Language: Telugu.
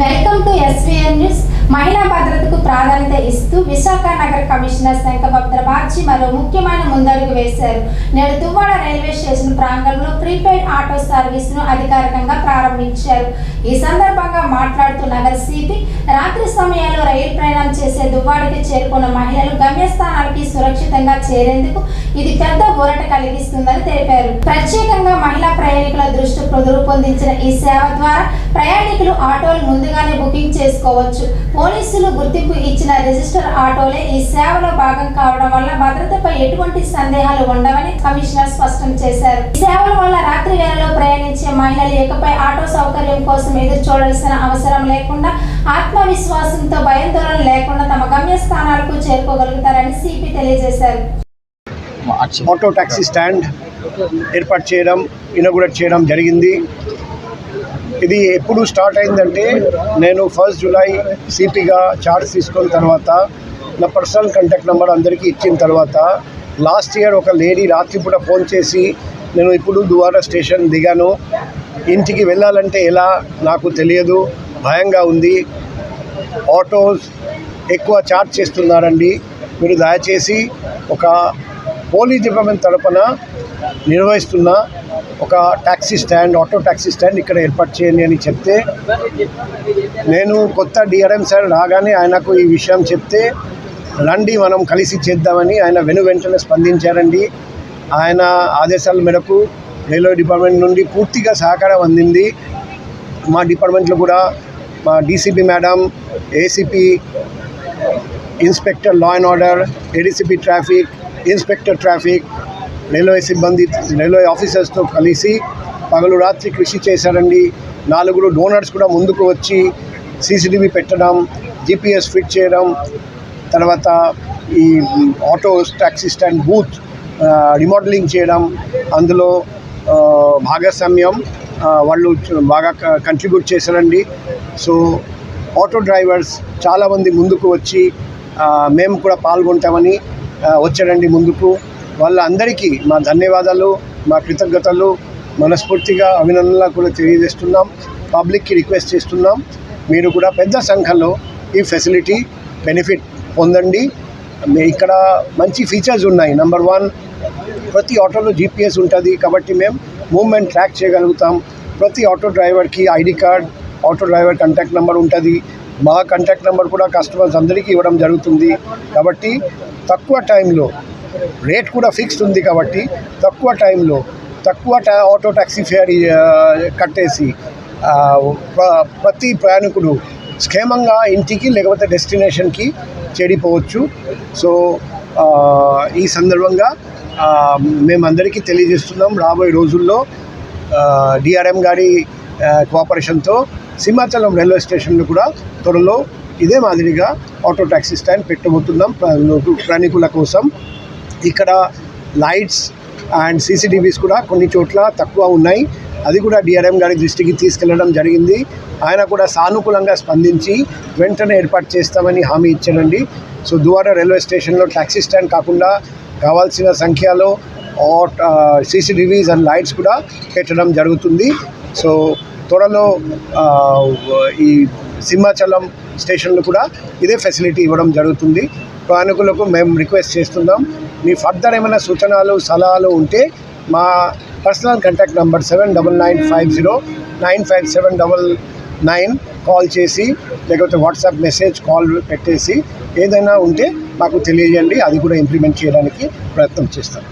వెల్కమ్ టు ఎస్వీఎన్ న్యూస్ మహిళా భద్రతకు ప్రాధాన్యత ఇస్తూ విశాఖ నగర కమిషనర్ శంఖభద్ర మార్చి మరో ముఖ్యమైన ముందడుగు వేశారు. నేడు దువ్వాడ రైల్వే స్టేషన్ ప్రాంగణంలో ప్రీపెయిడ్ ఆటో సర్వీస్ను అధికారికంగా ప్రారంభించారు. ఈ సందర్భంగా మాట్లాడుతూ నగర సిపి రాత్రి సమయాల్లో రైలు ప్రయాణం చేసే దువ్వాడికి చేరుకున్న మహిళలు గమ్యస్థానానికి సురక్షితంగా చేరేందుకు ఇది పెద్ద ఊరట కలిగిస్తుందని తెలిపారు. దృష్టి రూపొందించిన ఈ సేవ ద్వారా ప్రయాణికులు ఆటోలు ముందుగానే బుకింగ్ చేసుకోవచ్చు. పోలీసులు గుర్తింపు ఇచ్చిన రిజిస్టర్ ఆటోలే ఈ సేవలో భాగం కావడం వల్ల భద్రతపై ఎటువంటి సందేహాలు ఉండవని కమిషనర్ స్పష్టం చేశారు. ఈ సేవల వల్ల రాత్రి వేళలో ప్రయాణించే మహిళలు ఇకపై ఆటో సౌకర్యం కోసం ఎదురు చూడాల్సిన అవసరం లేకుండా ఆత్మవిశ్వాసంతో భయాందోళన లేకుండా తమ గమ్యస్థానాలకు చేరుకోగలుగుతారని సిపి తెలియజేశారు. ఆటో టాక్సీ స్టాండ్ ఏర్పాటు చేయడం ఇనాగ్రేట్ చేయడం జరిగింది. ఇది ఎప్పుడు స్టార్ట్ అయిందంటే నేను ఫస్ట్ జూలై సిపిగా చార్జ్ తీసుకున్న తర్వాత నా పర్సనల్ కాంటాక్ట్ నెంబర్ అందరికీ ఇచ్చిన తర్వాత లాస్ట్ ఇయర్ ఒక లేడీ రాత్రిపూట ఫోన్ చేసి నేను ఇప్పుడు దువారా స్టేషన్ దిగాను. ఇంటికి వెళ్ళాలంటే ఎలా? నాకు తెలియదు. భయంగా ఉంది. ఆటోస్ ఎక్కువ ఛార్జ్ చేస్తున్నారండి. మీరు దయచేసి ఒక పోలీస్ డిపార్ట్మెంట్ తరపున నిర్వహిస్తున్న ఒక taxi stand auto taxi stand ఇక్కడ ఏర్పాటు చేయండి అని చెప్తే నేను కొత్త డిఆర్ఎం సార్ రాగానే ఆయనకు ఈ విషయం చెప్తే రండి మనం కలిసి చేద్దామని ఆయన వెను వెంటనే స్పందించారండి. ఆయన ఆదేశాల మేరకు రైల్వే డిపార్ట్మెంట్ నుండి పూర్తిగా సహకారం అందింది. మా డిపార్ట్మెంట్లో కూడా మా DCP madam ACP inspector law and order ADCP traffic inspector traffic railway సిబ్బంది రైల్వే ఆఫీసర్స్తో కలిసి పగలు రాత్రి కృషి చేశారండి. నాలుగురు డోనర్స్ కూడా ముందుకు వచ్చి సీసీటీవీ పెట్టడం జీపీఎస్ ఫిట్ చేయడం తర్వాత ఈ auto taxi stand booth remodelling చేయడం అందులో భాగస్వామ్యం వాళ్ళు బాగా కంట్రిబ్యూట్ చేశారండి. సో ఆటో డ్రైవర్స్ చాలామంది ముందుకు వచ్చి మేము కూడా పాల్గొంటామని వచ్చారండి ముందుకు. వాళ్ళందరికీ మా ధన్యవాదాలు మా కృతజ్ఞతలు. మనస్ఫూర్తిగా అభినందనలు కూడా తెలియజేస్తున్నాం. పబ్లిక్కి రిక్వెస్ట్ చేస్తున్నాం. మీరు కూడా పెద్ద సంఖ్యలో ఈ ఫెసిలిటీ బెనిఫిట్ పొందండి. ఇక్కడ మంచి ఫీచర్స్ ఉన్నాయి. నెంబర్ వన్ ప్రతి ఆటోలో జీపీఎస్ ఉంటుంది కాబట్టి మేము మూవ్మెంట్ ట్రాక్ చేయగలుగుతాం. ప్రతి ఆటో డ్రైవర్కి ID card auto driver contact number ఉంటుంది. మా కాంటాక్ట్ నెంబర్ కూడా కస్టమర్స్ అందరికీ ఇవ్వడం జరుగుతుంది. కాబట్టి తక్కువ టైంలో రేట్ కూడా ఫిక్స్డ్ ఉంది కాబట్టి తక్కువ టైంలో తక్కువ టా ఆటో ట్యాక్సీ ఫేర్ కట్టేసి ప్రతి ప్రయాణికుడు క్షేమంగా ఇంటికి లేకపోతే డెస్టినేషన్కి చేరిపోవచ్చు. సో ఈ సందర్భంగా మేమందరికీ తెలియజేస్తున్నాం రాబోయే రోజుల్లో డిఆర్ఎం గారి కోఆపరేషన్తో సింహాచలం రైల్వే స్టేషన్లు కూడా త్వరలో ఇదే మాదిరిగా ఆటో ట్యాక్సీ స్టాండ్ పెట్టబోతున్నాం ప్రయాణికుల కోసం. ఇక్కడ లైట్స్ అండ్ సీసీటీవీస్ కూడా కొన్ని చోట్ల తక్కువ ఉన్నాయి. అది కూడా డిఆర్ఎం గారి దృష్టికి తీసుకెళ్ళడం జరిగింది. ఆయన కూడా సానుకూలంగా స్పందించి వెంటనే ఏర్పాటు చేస్తామని హామీ ఇచ్చాడండి. సో దువారా రైల్వే స్టేషన్లో ట్యాక్సీ స్టాండ్ కాకుండా కావాల్సిన సంఖ్యలో సీసీటీవీస్ అండ్ లైట్స్ కూడా పెట్టడం జరుగుతుంది. సో త్వరలో ఈ సింహాచలం స్టేషన్లు కూడా ఇదే ఫెసిలిటీ ఇవ్వడం జరుగుతుంది. ప్రయాణికులకు మేము రిక్వెస్ట్ చేస్తున్నాం. మీ ఫర్దర్ ఏమైనా సూచనలు సలహాలు ఉంటే మా personal contact number seven double nine five zero nine five seven double nine call చేసి లేకపోతే వాట్సాప్ మెసేజ్ కాల్ పెట్టేసి ఏదైనా ఉంటే మాకు తెలియజేయండి. అది కూడా ఇంప్లిమెంట్ చేయడానికి ప్రయత్నం చేస్తాం.